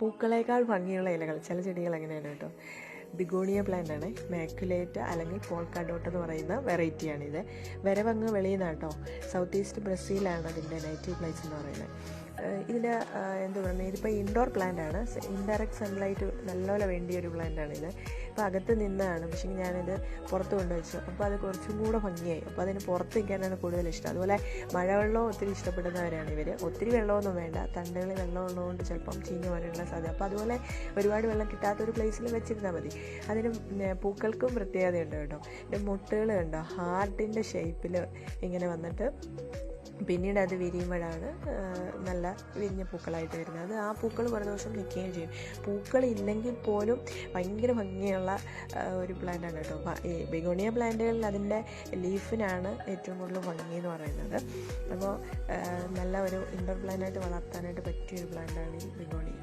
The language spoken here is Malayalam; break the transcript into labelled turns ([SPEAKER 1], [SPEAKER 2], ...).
[SPEAKER 1] പൂക്കളേക്കാൾ ഭംഗിയുള്ള ഇലകൾ. ചില ചെടികൾ എങ്ങനെയാണ് കേട്ടോ? ബിഗോണിയ പ്ലാന്റ് ആണ്. മാക്കുലേറ്റ് അല്ലെങ്കിൽ പോൾക്കാഡോട്ട് എന്ന് പറയുന്ന വെറൈറ്റിയാണിത് വരവങ്ങ് വെളിയിൽ നിന്നാണ് കേട്ടോ. സൗത്ത് ഈസ്റ്റ് ബ്രസീലാണ് അതിന്റെ നേറ്റീവ് പ്ലേസ് എന്ന് പറയുന്നത്. ഇതിന് എന്താ പറയുക ഇതിപ്പോൾ ഇൻഡോർ പ്ലാന്റ് ആണ്. ഇൻഡയറക്റ്റ് സൺലൈറ്റ് നല്ലപോലെ വേണ്ടിയ ഒരു പ്ലാന്റാണ് ഇത്. അപ്പോൾ അകത്ത് നിന്നാണ്. പക്ഷേ ഞാനിത് പുറത്ത് കൊണ്ടുവച്ചു അപ്പോൾ അത് കുറച്ചും കൂടെ ഭംഗിയായി. അപ്പോൾ അതിന് പുറത്ത് നിൽക്കാനാണ് കൂടുതൽ ഇഷ്ടം. അതുപോലെ മഴവെള്ളം ഒത്തിരി ഇഷ്ടപ്പെടുന്നവരാണ് ഇവർ ഒത്തിരി വെള്ളമൊന്നും വേണ്ട. തണ്ടുകളിൽ വെള്ളം ഉള്ളതുകൊണ്ട് ചിലപ്പം ചീഞ്ഞു പോകാനുള്ള സാധ്യത. അപ്പോൾ അതുപോലെ ഒരുപാട് വെള്ളം കിട്ടാത്ത ഒരു പ്ലേസിൽ വെച്ചിരുന്നാൽ മതി. അതിന് പൂക്കൾക്കും പ്രത്യേകതയുണ്ട് കേട്ടോ. മുട്ടുകൾ കണ്ടോ? ഹാർട്ടിന്റെ ഷേപ്പിൽ ഇങ്ങനെ വന്നിട്ട് പിന്നീട് അത് വിരിയുമ്പോഴാണ് നല്ല വിരിഞ്ഞ പൂക്കളായിട്ട് വരുന്നത്. അത് ആ പൂക്കൾ കുറേ ദിവസം നിൽക്കുകയും ചെയ്യും. പൂക്കൾ ഇല്ലെങ്കിൽ പോലും ഭയങ്കര ഭംഗിയുള്ള ഒരു പ്ലാന്റാണ് കേട്ടോ. ഈ ബിഗോണിയ പ്ലാന്റുകളിൽ അതിന്റെ ലീഫിനാണ് ഏറ്റവും കൂടുതൽ ഭംഗി എന്ന് പറയുന്നത്. അപ്പോൾ നല്ല ഒരു ഇൻഡോർ പ്ലാന്റായിട്ട് വളർത്താനായിട്ട് പറ്റിയ ഒരു പ്ലാന്റാണ് ഈ ബിഗോണിയ